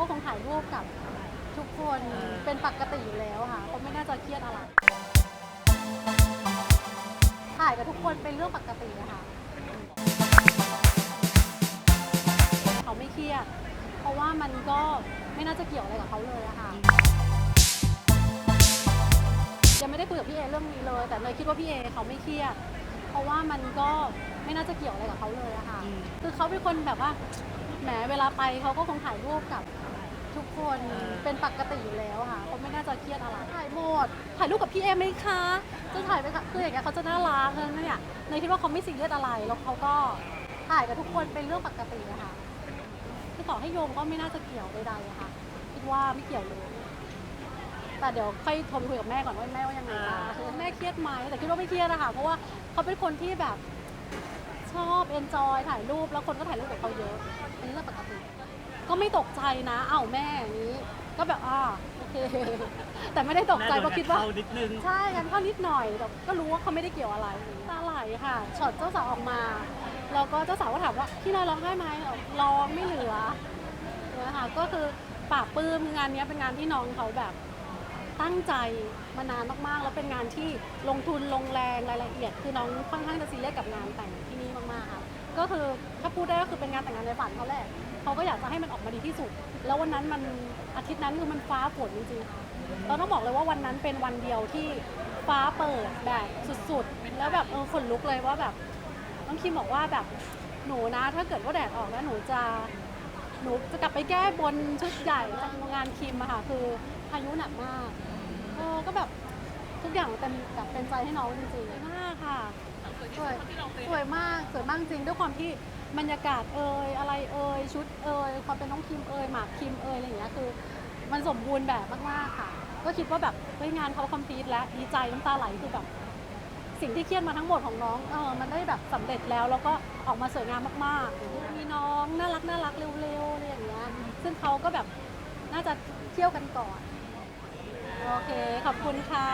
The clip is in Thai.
ก็คงถ่ายรูปกับทุกคนเป็นปกติอยู่แล้วค่ะเขาไม่น่าจะเครียดอะไร ถ่ายกับทุกคนเป็นเรื่องปกติอะค่ะเขาไม่เครียด เพราะว่ามันก็ไม่น่าจะเกี่ยวอะไรกับเขาเลยอะค่ะยังไม่ได้คุยกับพี่เอเรื่องนี้เลย แต่เนยคิดว่าพี่เอเขาไม่เครียด เพราะว่ามันก็ไม่น่าจะเกี่ยวอะไรกับเขาเลยอะค่ะ คือเขาเป็นคนแบบว่าแหมเวลาไปเขาก็คงถ่ายรูปกับทุก คนเป็นปกติอยู่แล้วค่ะเขาไม่น่าจะเครียดอะไรถ่ายหมดถ่ายรูปกับพี่เอไหมคะจะถ่ายไปค่ะคืออย่างเงี้ยเขาจะน่ารักเลยเนี่ยเนยคิดว่าเขาไม่ซีเรียสอะไรแล้วเขาก็ถ่ายกับทุกคนเป็นเรื่องปกติอะค่ะคือต่อให้โยมก็ไม่น่าจะเกี่ยวใดๆอะค่ะคิดว่าไม่เกี่ยวเลยแต่เดี๋ยวค่อยโทรไปคุยกับแม่ก่อนว่าแม่ว่ายังไงบ้างคือแม่เครียดไหมแต่คิดว่าไม่เครียดนะคะเพราะว่าเขาเป็นคนที่แบบชอบเอนจอยถ่ายรูปแล้วคนก็ถ่ายรูปกับเขาเยอะเป็นเรื่องปกติ ก็ไม่ตกใจนะอ้าวแม่อย่างนี้ ก็แบบอ่าโอเค แต่ไม่ได้ตกใจเพราะคิดว่าแม่โนกระเทนิดนึง ใช่กันเข้านิดหน่อยแต่ก็รู้ว่าเขาไม่ได้เกี่ยวอะไรตาไหลค่ะช็อตเจ้าสาวออกมาแล้วก็เจ้าสาวก็ถามว่าพี่นายร้องได้ไหมร้องไม่เหลือเนี่ยค่ะก็คือปากปลื้มงานเนี้ยเป็นงานที่น้องเขาแบบตั้งใจมานานมากๆ แล้วเป็นงานที่ลงทุนลงแรงรายละเอียด คือน้องค่อนข้างจะซีเรียสกับงานแต่งที่นี่มากๆค่ะ ก็คือถ้าพูดได้ก็คือเป็นงานแต่งงานในฝันเขาแหละเขาก็อยากจะให้มันออกมาดีที่สุด แล้ววันนั้นมันอาทิตย์นั้นคือมันฟ้าฝนจริงๆค่ะเราต้องบอกเลยว่าวันนั้นเป็นวันเดียวที่ฟ้าเปิดแบบสุดๆ แล้วแบบเออขนลุกเลยว่าแบบน้องคิมบอกว่าแบบหนูนะ ถ้าเกิดว่าแดดออกแล้วหนูจะหนูจะกลับไปแก้บนชุดใหญ่จากงานคิมอะค่ะคือพายุหนักมากเออก็แบบทุกอย่างเต็มแบบเป็นใจให้น้องจริงๆมากค่ะ สวยสวยมากสวยมากจริงด้วยความที่บรรยากาศเอ่ยอะไรเอ่ยชุดเอ่ยความเป็นน้องคิมเอ่ยหมากคิมเอ่ยอะไรอย่างเงี้ยคือ มันสมบูรณ์แบบมากๆค่ะ ก็คิดว่าแบบเฮ้ยงานเขาคอมพลีทแล้วดีใจน้ำตาไหลคือแบบสิ่งที่เครียดมาทั้งหมดของน้องเออมันได้แบบสำเร็จแล้วแล้วก็ออกมาสวยงามมากๆ มีน้องน่ารักน่ารักเร็วๆอะไรอย่างเงี้ยซึ่งเขาก็แบบน่าจะเที่ยวกันก่อน โอเค ขอบคุณค่ะ